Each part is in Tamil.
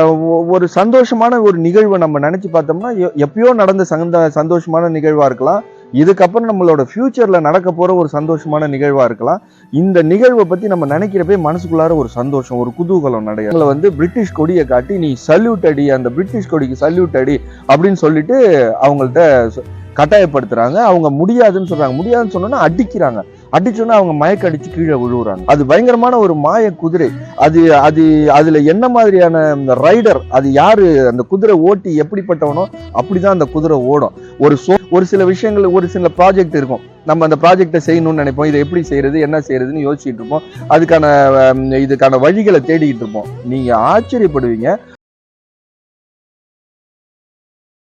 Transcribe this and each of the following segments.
ஒ- ஒரு சந்தோஷமான ஒரு நிகழ்வை நம்ம நினைச்சு பார்த்தோம்னா எப்பயோ நடந்த சந்த சந்தோஷமான நிகழ்வா இருக்கலாம். இதுக்கப்புறம் நம்மளோட ஃபியூச்சர்ல நடக்க போற ஒரு சந்தோஷமான நிகழ்வா இருக்கலாம். இந்த நிகழ்வை பத்தி நம்ம நினைக்கிறப்பே மனசுக்குள்ளார ஒரு சந்தோஷம் ஒரு குதூகலம் நடைய வந்து பிரிட்டிஷ் கொடியை காட்டி நீ சல்யூட் அடி அந்த பிரிட்டிஷ் கொடிக்கு சல்யூட் அடி அப்படின்னு சொல்லிட்டு அவங்கள்ட்ட கட்டாயப்படுத்துகிறாங்க கட்டாயப்படுத்துறாங்க. அவங்க முடியாதுன்னு சொல்றாங்க. முடியாதுன்னு சொன்னோன்னா அடிக்கிறாங்க. அடிச்சோன்னா அவங்க மயக்க அடிச்சு கீழே விழுவுறாங்க. அது பயங்கரமான ஒரு மாய குதிரை. அது அது அதுல என்ன மாதிரியான இந்த ரைடர் அது யாரு அந்த குதிரை ஓட்டி எப்படிப்பட்டவனோ அப்படிதான் அந்த குதிரை ஓடும். ஒரு சோ ஒரு சில விஷயங்கள் ஒரு சில ப்ராஜெக்ட் இருக்கும். நம்ம அந்த ப்ராஜெக்டை செய்யணும்னு நினைப்போம். இதை எப்படி செய்யறது என்ன செய்யறதுன்னு யோசிச்சுட்டு இருப்போம். அதுக்கான இதுக்கான வழிகளை தேடிக்கிட்டு இருப்போம். நீங்க ஆச்சரியப்படுவீங்க.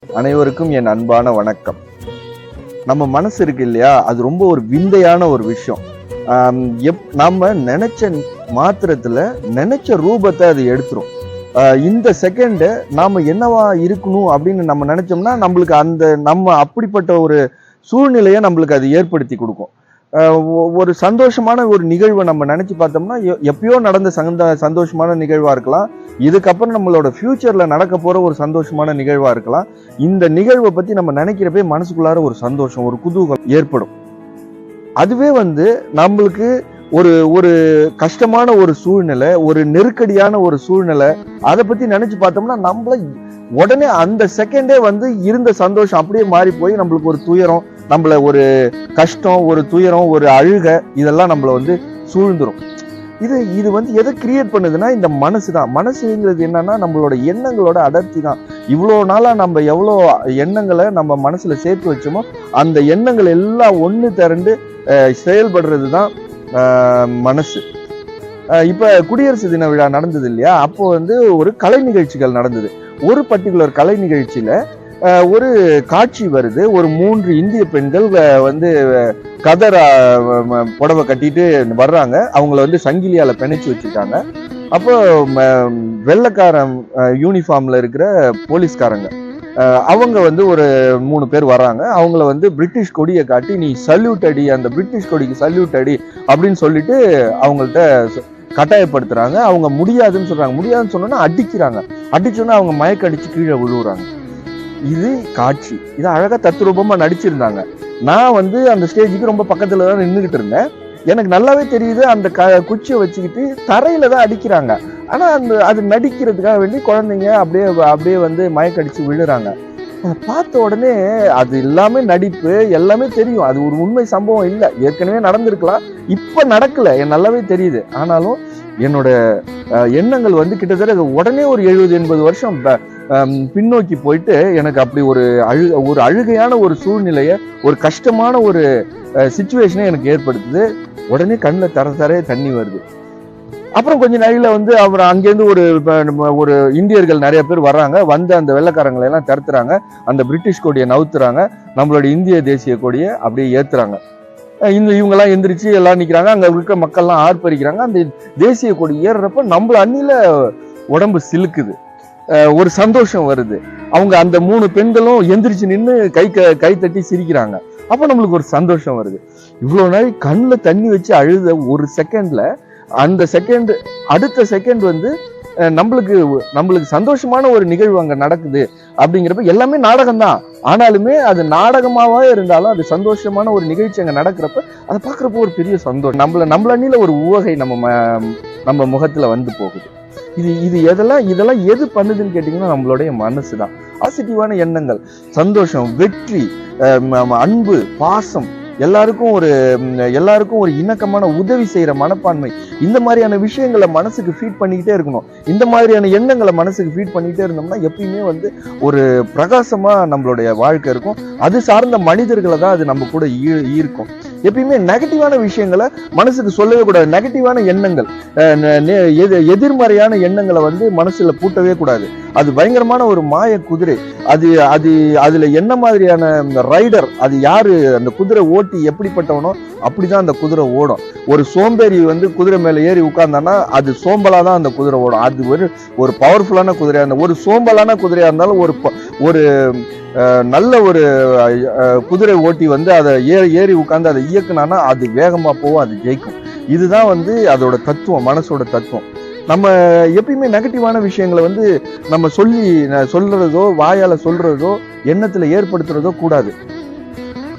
அனைவருக்கும் என் அன்பான வணக்கம். நம்ம மனசு இருக்கு இல்லையா? அது ரொம்ப ஒரு விந்தையான ஒரு விஷயம். எப் நம்ம நினைச்ச மாத்திரத்தில் நினைச்ச ரூபத்தை அது எடுத்துரும். இந்த செகண்டு நாம் என்னவா இருக்கணும் அப்படின்னு நம்ம நினைச்சோம்னா நம்மளுக்கு அந்த நம்ம அப்படிப்பட்ட ஒரு சூழ்நிலையை நம்மளுக்கு அது ஏற்படுத்தி கொடுக்கும். ஒரு சந்தோஷமான ஒரு நிகழ்வை நம்ம நினச்சி பார்த்தோம்னா எப்பயோ நடந்த சந்த சந்தோஷமான நிகழ்வாக இருக்கலாம். இதுக்கப்புறம் நம்மளோட ஃப்யூச்சரில் நடக்க போகிற ஒரு சந்தோஷமான நிகழ்வாக இருக்கலாம். இந்த நிகழ்வை பற்றி நம்ம நினைக்கிறப்பே மனசுக்குள்ளார ஒரு சந்தோஷம் ஒரு குதூகலம் ஏற்படும். அதுவே வந்து நம்மளுக்கு ஒரு ஒரு கஷ்டமான ஒரு சூழ்நிலை ஒரு நெருக்கடியான ஒரு சூழ்நிலை அதை பற்றி நினச்சி பார்த்தோம்னா நம்மள உடனே அந்த செகண்டே வந்து இருந்த சந்தோஷம் அப்படியே மாறி போய் நம்மளுக்கு ஒரு துயரம் நம்மள ஒரு கஷ்டம் ஒரு துயரம் ஒரு அழுக இதெல்லாம் நம்மள வந்து சூழ்ந்துடும் இது இது வந்து எதை கிரியேட் பண்ணுதுன்னா இந்த மனசு தான். மனசுங்கிறது என்னன்னா நம்மளோட எண்ணங்களோட அடர்த்தி தான். இவ்வளோ நாளாக நம்ம எவ்வளோ எண்ணங்களை நம்ம மனசில் சேர்த்து வச்சோமோ அந்த எண்ணங்கள் எல்லாம் ஒன்று திரண்டு செயல்படுறது தான் மனசு. இப்போ குடியரசு தின விழா நடந்தது இல்லையா? அப்போ வந்து ஒரு கலை நிகழ்ச்சிகள் நடந்தது. ஒரு பர்டிகுலர் கலை நிகழ்ச்சியில ஒரு காட்சி வருது. ஒரு மூன்று இந்திய பெண்கள் வந்து கதர் புடவை கட்டிட்டு வர்றாங்க. அவங்கள வந்து சங்கிலியால பிணைச்சு வச்சிருக்காங்க அப்போ ம- வெள்ளைக்காரன் யூனிஃபார்ம்ல இருக்கிற போலீஸ்காரங்க அவங்க வந்து ஒரு மூணு பேர் வராங்க அவங்கள வந்து பிரிட்டிஷ் கொடியை காட்டி நீ சல்யூட் அடி அந்த பிரிட்டிஷ் கொடிக்கு சல்யூட் அடி அப்படின்னு சொல்லிட்டு அவங்கள்ட்ட கட்டாயப்படுத்துறாங்க. அவங்க முடியாதுன்னு சொல்றாங்க. முடியாதுன்னு சொன்னோன்னா அடிக்கிறாங்க. அடிச்சோன்னா அவங்க மயக்கடிச்சு கீழே விழுவுறாங்க. இது காட்சி. இது அழகாக தத்ரூபமாக நடிச்சிருந்தாங்க. நான் வந்து அந்த ஸ்டேஜுக்கு ரொம்ப பக்கத்தில் தான் நின்றுகிட்டு இருந்தேன். எனக்கு நல்லாவே தெரியுது அந்த க குச்சியை வச்சுக்கிட்டு தரையில் தான் அடிக்கிறாங்க. ஆனால் அந்த அது நடிக்கிறதுக்காக வேண்டி குழந்தைங்க அப்படியே அப்படியே வந்து மயக்கடிச்சு விழுறாங்க. அதை பார்த்த உடனே அது எல்லாமே நடிப்பு எல்லாமே தெரியும். அது ஒரு உண்மை சம்பவம் இல்லை. ஏற்கனவே நடந்திருக்கலாம். இப்போ நடக்கலை. என் நல்லாவே தெரியுது. ஆனாலும் என்னோட எண்ணங்கள் வந்து கிட்டத்தட்ட உடனே ஒரு எழுபது எண்பது வருஷம் பின்னோக்கி போயிட்டு எனக்கு அப்படி ஒரு அழு ஒரு அழுகையான ஒரு சூழ்நிலையை ஒரு கஷ்டமான ஒரு சுச்சுவேஷனை எனக்கு ஏற்படுத்துது. உடனே கண்ணில் தர தரையே தண்ணி வருது. அப்புறம் கொஞ்சம் நாளில் வந்து அவர் அங்கேருந்து ஒரு நம்ம ஒரு இந்தியர்கள் நிறைய பேர் வர்றாங்க. வந்து அந்த வெள்ளைக்காரங்களை எல்லாம் தடுத்துறாங்க அந்த பிரிட்டிஷ் கொடியை நவுத்துறாங்க. நம்மளோட இந்திய தேசிய கொடியை அப்படியே ஏற்றுறாங்க இந்த இவங்கெல்லாம் எந்திரிச்சு எல்லாம் நிற்கிறாங்க அங்கே இருக்க மக்கள்லாம் ஆர்ப்பரிக்கிறாங்க. அந்த தேசிய கொடி ஏறுறப்ப நம்மள அண்ணில உடம்பு சிலுக்குது. ஒரு சந்தோஷம் வருது. அவங்க அந்த மூணு பெண்களும் எந்திரிச்சு நின்று கை க- கை தட்டி சிரிக்கிறாங்க. அப்போ நம்மளுக்கு ஒரு சந்தோஷம் வருது. இவ்வளோ நாள் கண்ணில் தண்ணி வச்சு அழுத ஒரு செகண்டில் அந்த செகண்ட் அடுத்த செகண்ட் வந்து நம்மளுக்கு நம்மளுக்கு சந்தோஷமான ஒரு நிகழ்வு அங்கே நடக்குது அப்படிங்கிறப்ப எல்லாமே நாடகம் தான் ஆனாலுமே அது நாடகமாகவே இருந்தாலும் அது சந்தோஷமான ஒரு நிகழ்ச்சி அங்கே நடக்கிறப்ப அதை பார்க்குறப்போ ஒரு பெரிய சந்தோஷம். நம்மள நம்மள ஒரு உவகை நம்ம ம- நம்ம முகத்தில் வந்து போகுது. இது இது எதெல்லாம் இதெல்லாம் எது பண்ணுதுன்னு கேட்டிங்கன்னா நம்மளுடைய மனசு தான் பாசிட்டிவான எண்ணங்கள் சந்தோஷம் வெற்றி அன்பு பாசம் எல்லாருக்கும் ஒரு எல்லாருக்கும் ஒரு இணக்கமான உதவி செய்கிற மனப்பான்மை. இந்த மாதிரியான விஷயங்களை மனசுக்கு ஃபீட் பண்ணிக்கிட்டே இருக்கணும். இந்த மாதிரியான எண்ணங்களை மனசுக்கு ஃபீட் பண்ணிக்கிட்டே இருந்தோம்னா எப்பயுமே வந்து ஒரு பிரகாசமாக நம்மளுடைய வாழ்க்கை இருக்கும். அது சார்ந்த மனிதர்களை தான் அது நம்ம கூட ஈ- ஈர்க்கும். எப்பயுமே நெகட்டிவான விஷயங்களை மனசுக்கு சொல்லவே கூடாது. நெகட்டிவான எண்ணங்கள் அஹ் எதிர்மறையான எண்ணங்களை வந்து மனசுல பூட்டவே கூடாது. அது பயங்கரமான ஒரு மாய குதிரை. அது அது அதுல என்ன மாதிரியான ரைடர் அது யாரு அந்த குதிரை ஓட்டி எப்படிப்பட்டவனோ அப்படிதான் அந்த குதிரை ஓடும். ஒரு சோம்பேறி வந்து குதிரை மேல ஏறி உட்கார்ந்தானா அது சோம்பலா தான் அந்த குதிரை ஓடும். அது ஒரு ஒரு பவர்ஃபுல்லான குதிரையா இருந்தால் ஒரு சோம்பலான குதிரையா இருந்தாலும் ஒரு ப- ஒரு நல்ல ஒரு குதிரை ஓட்டி வந்து அதை ஏறி ஏறி உட்காந்து அதை இயக்குனானா அது வேகமா போகும் அது ஜெயிக்கும். இதுதான் வந்து அதோட தத்துவம் மனசோட தத்துவம். நம்ம எப்பயுமே நெகட்டிவான விஷயங்களை வந்து நம்ம சொல்லி சொல்கிறதோ சொல்றதோ சொல்கிறதோ சொல்றதோ ஏற்படுத்துகிறதோ ஏற்படுத்துறதோ கூடாது.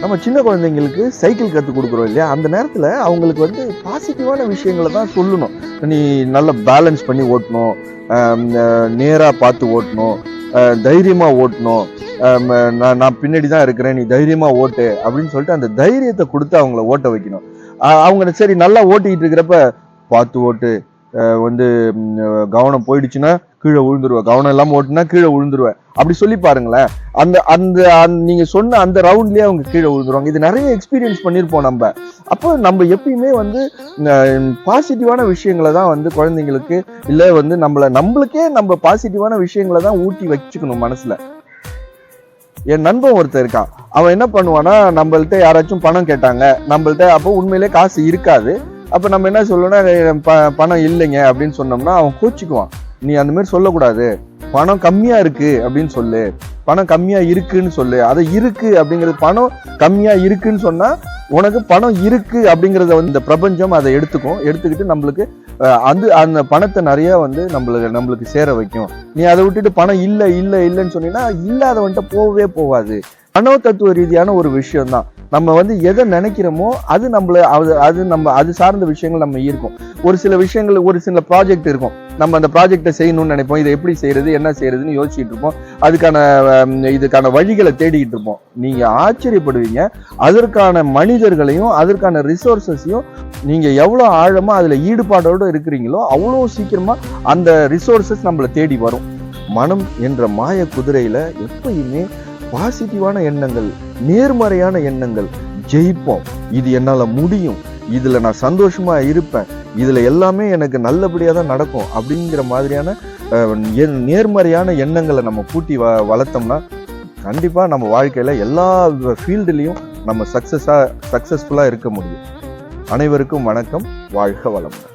நம்ம சின்ன குழந்தைங்களுக்கு சைக்கிள் கற்றுக் கொடுக்குறோம் இல்லையா? அந்த நேரத்தில் அவங்களுக்கு வந்து பாசிட்டிவான விஷயங்களை தான் சொல்லணும். நீ நல்லா பேலன்ஸ் பண்ணி ஓட்டணும். நேராக பார்த்து ஓட்டணும். தைரியமாக ஓட்டணும். நான் நான் பின்னாடி தான் இருக்கிறேன் நீ தைரியமாக ஓட்டு அப்படின்னு சொல்லிட்டு அந்த தைரியத்தை கொடுத்து அவங்கள ஓட்ட வைக்கணும். அவங்க சரி நல்லா ஓட்டிக்கிட்டு இருக்கிறப்ப பார்த்து ஓட்டு வந்து கவனம் போயிடுச்சுன்னா கீழே விழுந்துருவேன். கவனம் இல்லாமல் ஓட்டுனா கீழே விழுந்துருவேன். அப்படி சொல்லி பாருங்களேன். அந்த அந்த நீங்க சொன்ன அந்த ரவுண்ட்லயே அவங்க கீழே விழுந்துருவாங்க. இது நிறைய எக்ஸ்பீரியன்ஸ் பண்ணியிருப்போம் நம்ம. அப்போ நம்ம எப்பயுமே வந்து பாசிட்டிவான விஷயங்களை தான் வந்து குழந்தைங்களுக்கு இல்லை வந்து நம்மள நம்மளுக்கே நம்ம பாசிட்டிவான விஷயங்களை தான் ஊட்டி வச்சுக்கணும் மனசுல. என் நண்பன் ஒருத்தன் இருக்கான். அவன் என்ன பண்ணுவான்னா நம்மள்ட்ட யாராச்சும் பணம் கேட்டாங்க. நம்மள்ட்ட அப்போ உண்மையிலே காசு இருக்காது. அப்போ நம்ம என்ன சொல்லணும்னா ப- பணம் இல்லைங்க அப்படின்னு சொன்னோம்னா அவன் கோச்சிக்குவான். நீ அந்த மாதிரி சொல்லக்கூடாது. பணம் கம்மியா இருக்கு அப்படின்னு சொல்லு. பணம் கம்மியா இருக்குன்னு சொல்லு. அது இருக்கு அப்படிங்கிறது பணம் கம்மியா இருக்குன்னு சொன்னா உனக்கு பணம் இருக்கு அப்படிங்கிறத வந்து இந்த பிரபஞ்சம் அதை எடுத்துக்கும். எடுத்துக்கிட்டு நம்மளுக்கு அது அந்த பணத்தை நிறைய வந்து நம்மளுக்கு நம்மளுக்கு சேர வைக்கும். நீ அதை விட்டுட்டு பணம் இல்லை இல்லை இல்லைன்னு சொன்னீங்கன்னா இல்லாதவன்ட்ட போகவே போகாது. மனோ தத்துவ ரீதியான ஒரு விஷயம் தான் நம்ம வந்து எதை நினைக்கிறோமோ அது நம்மள அது அது நம்ம அது சார்ந்த விஷயங்கள் நம்ம ஈர்க்கும். ஒரு சில விஷயங்கள் ஒரு சில ப்ராஜெக்ட் இருக்கும். நம்ம அந்த ப்ராஜெக்டை செய்யணும்னு நினைப்போம். இதை எப்படி செய்யறது என்ன செய்யறதுன்னு யோசிச்சுட்டு இருப்போம். அதுக்கான இதுக்கான வழிகளை தேடிக்கிட்டு இருப்போம். நீங்க ஆச்சரியப்படுவீங்க. அதற்கான மனிதர்களையும் அதற்கான ரிசோர்சஸையும் நீங்க எவ்வளோ ஆழமா அதுல ஈடுபாடோடு இருக்கிறீங்களோ அவ்வளோ சீக்கிரமா அந்த ரிசோர்சஸ் நம்மளை தேடி வரும். மனம் என்ற மாய குதிரையில எப்பயுமே பாசிட்டிவான எண்ணங்கள் நேர்மறையான எண்ணங்கள். ஜெயிப்போம். இது என்னால் முடியும். இதில் நான் சந்தோஷமாக இருப்பேன். இதில் எல்லாமே எனக்கு நல்லபடியாக தான் நடக்கும் அப்படிங்கிற மாதிரியான நேர்மறையான எண்ணங்களை நம்ம பூட்டி வ வளர்த்தோம்னா கண்டிப்பாக நம்ம வாழ்க்கையில் எல்லா ஃபீல்டுலேயும் நம்ம சக்ஸஸாக சக்ஸஸ்ஃபுல்லாக இருக்க முடியும். அனைவருக்கும் வணக்கம். வாழ்க வளமுடன்.